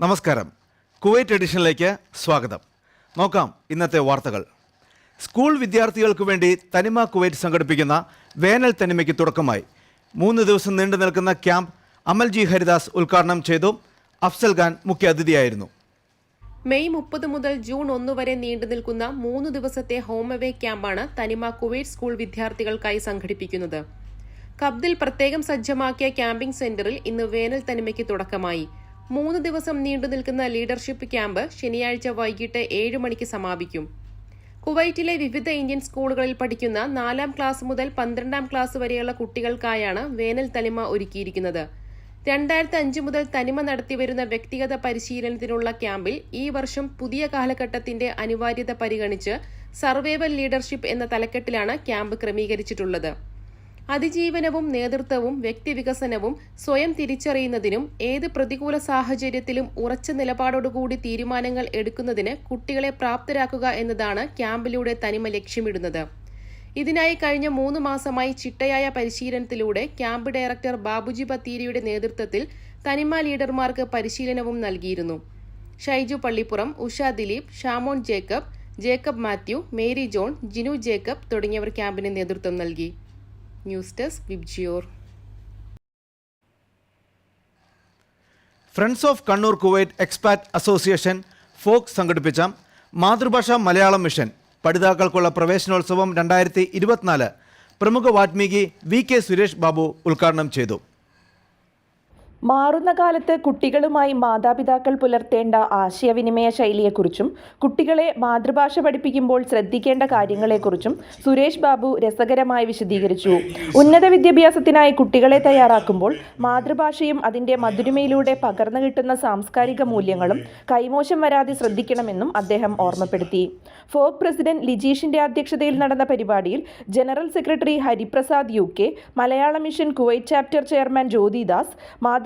നമസ്കാരം. കുവൈറ്റ് എഡിഷനിലേക്ക് സ്വാഗതം. നോക്കാം ഇന്നത്തെ വാർത്തകൾ. സ്കൂൾ വിദ്യാർത്ഥികൾക്ക് വേണ്ടി തനിമ കുവൈറ്റ് സംഘടിപ്പിക്കുന്ന വേനൽ തനിമയ്ക്ക് തുടക്കമായി. മൂന്ന് ദിവസം നീണ്ടു നിൽക്കുന്ന ക്യാമ്പ് അമൽജി ഹരിദാസ് ഉദ്ഘാടനം ചെയ്തു. അഫ്സൽ ഖാൻ മുഖ്യാതിഥിയായിരുന്നു മെയ് മുപ്പത് മുതൽ ജൂൺ ഒന്ന് വരെ നീണ്ടു നിൽക്കുന്ന മൂന്ന് ദിവസത്തെ ഹോം അവേ ക്യാമ്പാണ് തനിമ കുവൈറ്റ് സ്കൂൾ വിദ്യാർത്ഥികൾക്കായി സംഘടിപ്പിക്കുന്നത്. കബ്ദിൽ പ്രത്യേകം സജ്ജമാക്കിയ ക്യാമ്പിംഗ് സെന്ററിൽ ഇന്ന് വേനൽ തനിമയ്ക്ക് തുടക്കമായി. മൂന്ന് ദിവസം നീണ്ടു നിൽക്കുന്ന ലീഡർഷിപ്പ് ക്യാമ്പ് ശനിയാഴ്ച വൈകിട്ട് ഏഴ് മണിക്ക് സമാപിക്കും. കുവൈറ്റിലെ വിവിധ ഇന്ത്യൻ സ്കൂളുകളിൽ പഠിക്കുന്ന നാലാം ക്ലാസ് മുതൽ പന്ത്രണ്ടാം ക്ലാസ് വരെയുള്ള കുട്ടികൾക്കായാണ് വേനൽ തനിമ ഒരുക്കിയിരിക്കുന്നത്. രണ്ടായിരത്തി അഞ്ച് മുതൽ തനിമ നടത്തിവരുന്ന വ്യക്തിഗത പരിശീലനത്തിനുള്ള ക്യാമ്പിൽ ഈ വർഷം പുതിയ കാലഘട്ടത്തിന്റെ അനിവാര്യത പരിഗണിച്ച് സർവൈവൽ ലീഡർഷിപ്പ് എന്ന തലക്കെട്ടിലാണ് ക്യാമ്പ് ക്രമീകരിച്ചിട്ടുള്ളത്. അതിജീവനവും നേതൃത്വവും വ്യക്തിവികസനവും സ്വയം തിരിച്ചറിയുന്നതിനും ഏത് പ്രതികൂല സാഹചര്യത്തിലും ഉറച്ച നിലപാടോടുകൂടി തീരുമാനങ്ങൾ എടുക്കുന്നതിന് കുട്ടികളെ പ്രാപ്തരാക്കുക എന്നതാണ് ക്യാമ്പിലൂടെ തനിമ ലക്ഷ്യമിടുന്നത്. ഇതിനായി കഴിഞ്ഞ മൂന്ന് മാസമായി ചിട്ടയായ പരിശീലനത്തിലൂടെ ക്യാമ്പ് ഡയറക്ടർ ബാബുജി ബത്തീരിയുടെ നേതൃത്വത്തിൽ തനിമ ലീഡർമാർക്ക് പരിശീലനവും നൽകിയിരുന്നു. Shaiju Pallippuram Usha Dileep Shamon Jacob Jacob Mathew Mary John Jinu Jacob തുടങ്ങിയവർ ക്യാമ്പിന് നേതൃത്വം നൽകി. News desk Vibgyor friends of Kannur Kuwait expat association FOKE സംഘടിപ്പിച്ച മാതൃഭാഷ മലയാളം മിഷൻ പഠിതാക്കൾക്കുള്ള പ്രവേശനോത്സവം രണ്ടായിരത്തി ഇരുപത്തിനാല് പ്രമുഖ വാത്മീകി വി കെ സുരേഷ് ബാബു ഉദ്ഘാടനം ചെയ്തു. മാറുന്ന കാലത്ത് കുട്ടികളുമായി മാതാപിതാക്കൾ പുലർത്തേണ്ട ആശയവിനിമയ ശൈലിയെക്കുറിച്ചും കുട്ടികളെ മാതൃഭാഷ പഠിപ്പിക്കുമ്പോൾ ശ്രദ്ധിക്കേണ്ട കാര്യങ്ങളെക്കുറിച്ചും സുരേഷ് ബാബു രസകരമായി വിശദീകരിച്ചു. ഉന്നത വിദ്യാഭ്യാസത്തിനായി കുട്ടികളെ തയ്യാറാക്കുമ്പോൾ മാതൃഭാഷയും അതിന്റെ മധുരിമയിലൂടെ പകർന്നു കിട്ടുന്ന സാംസ്കാരിക മൂല്യങ്ങളും കൈമോശം വരാതെ ശ്രദ്ധിക്കണമെന്നും അദ്ദേഹം ഓർമ്മപ്പെടുത്തി. ഫോക് പ്രസിഡന്റ് ലിജീഷിന്റെ അധ്യക്ഷതയിൽ നടന്ന പരിപാടിയിൽ general secretary Hariprasad U K Malayala mission Kuwait chapter chairman Jyothidas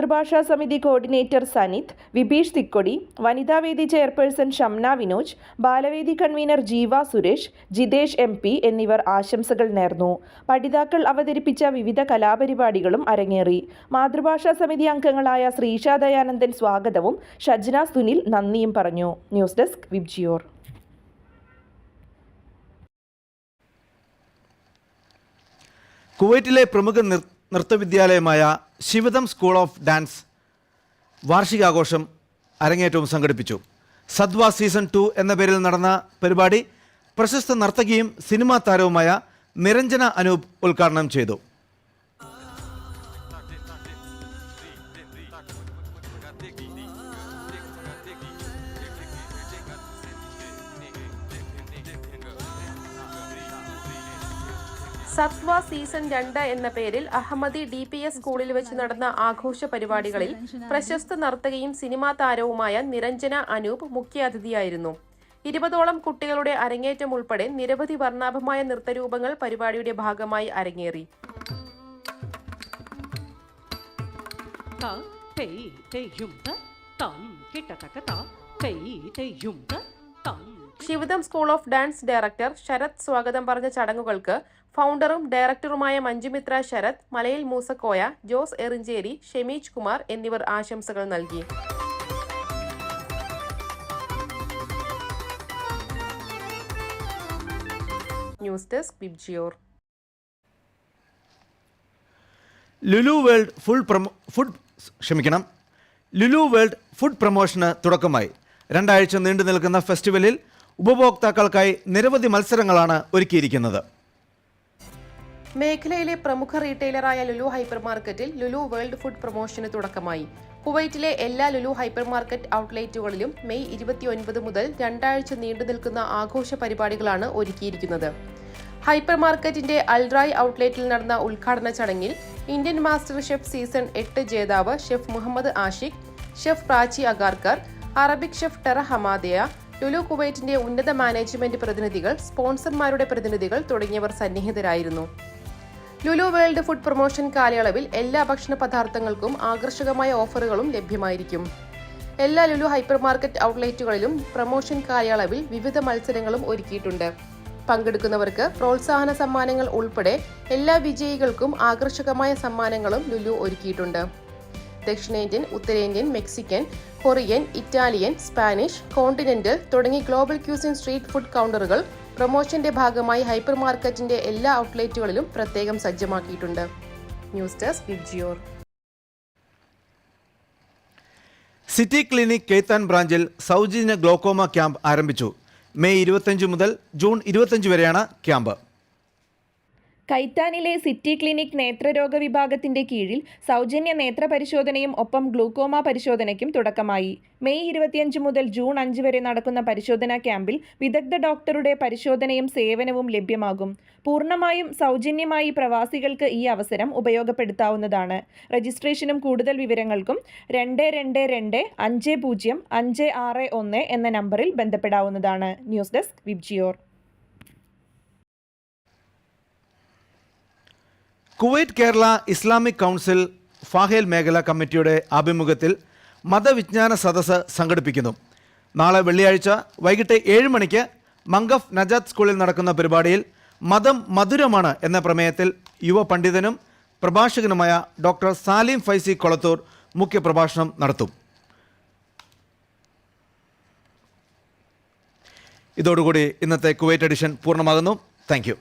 മാതൃഭാഷാ സമിതി കോർഡിനേറ്റർ സനിത് വിഭീഷ് തിക്കൊടി വനിതാവേദി chairperson Shamna Vinoj Balavedi convener Jeeva Suresh Jithesh M P എന്നിവർ ആശംസകൾ നേർന്നു. പഠിതാക്കൾ അവതരിപ്പിച്ച വിവിധ കലാപരിപാടികളും അരങ്ങേറി. മാതൃഭാഷാ സമിതി അംഗങ്ങളായ ശ്രീഷ ദയാനന്ദൻ സ്വാഗതവും ഷജ്ന സുനിൽ നന്ദിയും പറഞ്ഞു. News desk VIBGYOR. കുവൈറ്റിലെ പ്രമുഖ നിർ നൃത്തവിദ്യാലയമായ ശിവദം സ്കൂൾ ഓഫ് ഡാൻസ് വാർഷികാഘോഷം അരങ്ങേറ്റവും സംഘടിപ്പിച്ചു. സദ്വ സീസൺ ടു എന്ന പേരിൽ നടന്ന പരിപാടി പ്രശസ്ത നർത്തകിയും സിനിമാ താരവുമായ നിരഞ്ജന അനൂപ് ഉദ്ഘാടനം ചെയ്തു. സത്വ സീസൺ രണ്ട് എന്ന പേരിൽ അഹമ്മദി ഡി പി എസ് സ്കൂളിൽ വെച്ച് നടന്ന ആഘോഷ പരിപാടികളിൽ പ്രശസ്ത നർത്തകയും സിനിമാ താരവുമായ നിരഞ്ജന അനൂപ് മുഖ്യാതിഥിയായിരുന്നു ഇരുപതോളം കുട്ടികളുടെ അരങ്ങേറ്റം ഉൾപ്പെടെ നിരവധി വർണാഭമായ നൃത്തരൂപങ്ങൾ പരിപാടിയുടെ ഭാഗമായി അരങ്ങേറി. തെയ്യും yum ta Shivadam school of dance director Sharath സ്വാഗതം പറഞ്ഞ ചടങ്ങുകൾക്ക് ഫൗണ്ടറും ഡയറക്ടറുമായ മഞ്ജുമിത്ര ശരത് മലയിൽ മൂസക്കോയ ജോസ് എറിഞ്ചേരി ഷെമീജ് കുമാർ എന്നിവർ ആശംസകൾ നൽകി. News desk Vibgyor Lulu world full promo food ക്ഷമിക്കണം. ലുലു വേൾഡ് ഫുഡ് പ്രൊമോഷന് തുടക്കമായി. രണ്ടാഴ്ച നീണ്ടു നിൽക്കുന്ന ഫെസ്റ്റിവലിൽ ഉപഭോക്താക്കൾക്കായി നിരവധി മത്സരങ്ങളാണ് ഒരുക്കിയിരിക്കുന്നത്. മേഖലയിലെ പ്രമുഖ റീറ്റെയിലറായ ലുലു ഹൈപ്പർ മാർക്കറ്റിൽ ലുലു വേൾഡ് ഫുഡ് പ്രൊമോഷന് തുടക്കമായി. കുവൈറ്റിലെ എല്ലാ ലുലു ഹൈപ്പർ മാർക്കറ്റ് ഔട്ട്ലെറ്റുകളിലും മെയ് ഇരുപത്തിയൊൻപത് മുതൽ രണ്ടാഴ്ച നീണ്ടു നിൽക്കുന്ന ആഘോഷ പരിപാടികളാണ് ഒരുക്കിയിരിക്കുന്നത്. ഹൈപ്പർ മാർക്കറ്റിന്റെ അൽറായ് ഔട്ട്ലെറ്റിൽ നടന്ന ഉദ്ഘാടന ചടങ്ങിൽ ഇന്ത്യൻ മാസ്റ്റർ ഷെഫ് സീസൺ എട്ട് ജേതാവ് chef Muhammad Ashiq chef Prachi Agarkar Arabic chef Terra ഹമാദയ ലുലു കുവൈറ്റിന്റെ ഉന്നത മാനേജ്മെന്റ് പ്രതിനിധികൾ സ്പോൺസർമാരുടെ പ്രതിനിധികൾ തുടങ്ങിയവർ സന്നിഹിതരായിരുന്നു. ലുലു വേൾഡ് ഫുഡ് പ്രൊമോഷൻ കാലയളവിൽ എല്ലാ ഭക്ഷണ പദാർത്ഥങ്ങൾക്കും ആകർഷകമായ ഓഫറുകളും ലഭ്യമായിരിക്കും. എല്ലാ ലുലു ഹൈപ്പർ മാർക്കറ്റ് ഔട്ട്ലെറ്റുകളിലും പ്രൊമോഷൻ കാലയളവിൽ വിവിധ മത്സരങ്ങളും ഒരുക്കിയിട്ടുണ്ട്. പങ്കെടുക്കുന്നവർക്ക് പ്രോത്സാഹന സമ്മാനങ്ങൾ ഉൾപ്പെടെ എല്ലാ വിജയികൾക്കും ആകർഷകമായ സമ്മാനങ്ങളും ലുലു ഒരുക്കിയിട്ടുണ്ട്. ദക്ഷിണേന്ത്യൻ ഉത്തരേന്ത്യൻ Mexican Korean Italian Spanish continental തുടങ്ങി ഗ്ലോബൽ ക്യൂസിൻ സ്ട്രീറ്റ് ഫുഡ് കൗണ്ടറുകൾ പ്രൊമോഷന്റെ ഭാഗമായി ഹൈപ്പർ മാർക്കറ്റിന്റെ എല്ലാ ഔട്ട്ലെറ്റുകളിലും പ്രത്യേകം സജ്ജമാക്കിയിട്ടുണ്ട്. ന്യൂസ് ഡെസ്ക് ജിയോർ സിറ്റി ക്ലിനിക് കേത്താൻ ബ്രാഞ്ചിൽ സൗജന്യ ഗ്ലോക്കോമ ക്യാമ്പ് ആരംഭിച്ചു. മെയ് ഇരുപത്തഞ്ച് മുതൽ ജൂൺ ഇരുപത്തഞ്ച് വരെയാണ് ക്യാമ്പ്. കൈത്താനിലെ സിറ്റി ക്ലിനിക് നേത്രരോഗ വിഭാഗത്തിന്റെ കീഴിൽ സൗജന്യ നേത്ര പരിശോധനയും ഒപ്പം ഗ്ലൂക്കോമ പരിശോധനയ്ക്കും തുടക്കമായി. മെയ് ഇരുപത്തിയഞ്ച് മുതൽ ജൂൺ അഞ്ച് വരെ നടക്കുന്ന പരിശോധനാ ക്യാമ്പിൽ വിദഗ്ധ ഡോക്ടറുടെ പരിശോധനയും സേവനവും ലഭ്യമാകും. പൂർണമായും സൗജന്യമായി പ്രവാസികൾക്ക് ഈ അവസരം ഉപയോഗപ്പെടുത്താവുന്നതാണ്. രജിസ്ട്രേഷനും കൂടുതൽ വിവരങ്ങൾക്കും രണ്ട് രണ്ട് രണ്ട് അഞ്ച് പൂജ്യം അഞ്ച് ആറ് ഒന്ന് എന്ന നമ്പറിൽ ബന്ധപ്പെടാവുന്നതാണ്. News desk Vibgyor. Kuwait Kerala Islamic council Fahaheel മേഖല കമ്മിറ്റിയുടെ ആഭിമുഖ്യത്തിൽ മതവിജ്ഞാന സദസ്സ് സംഘടിപ്പിക്കുന്നു. നാളെ വെള്ളിയാഴ്ച വൈകിട്ട് ഏഴ് മണിക്ക് മംഗഫ് നജാത്ത് സ്കൂളിൽ നടക്കുന്ന പരിപാടിയിൽ മതം മധുരമാണ് എന്ന പ്രമേയത്തിൽ യുവ പണ്ഡിതനും പ്രഭാഷകനുമായ ഡോക്ടർ സാലിം ഫൈസി കൊളത്തൂർ മുഖ്യപ്രഭാഷണം നടത്തും. ഇതോടുകൂടി ഇന്നത്തെ കുവൈറ്റ് എഡിഷൻ പൂർണമാകുന്നു. താങ്ക്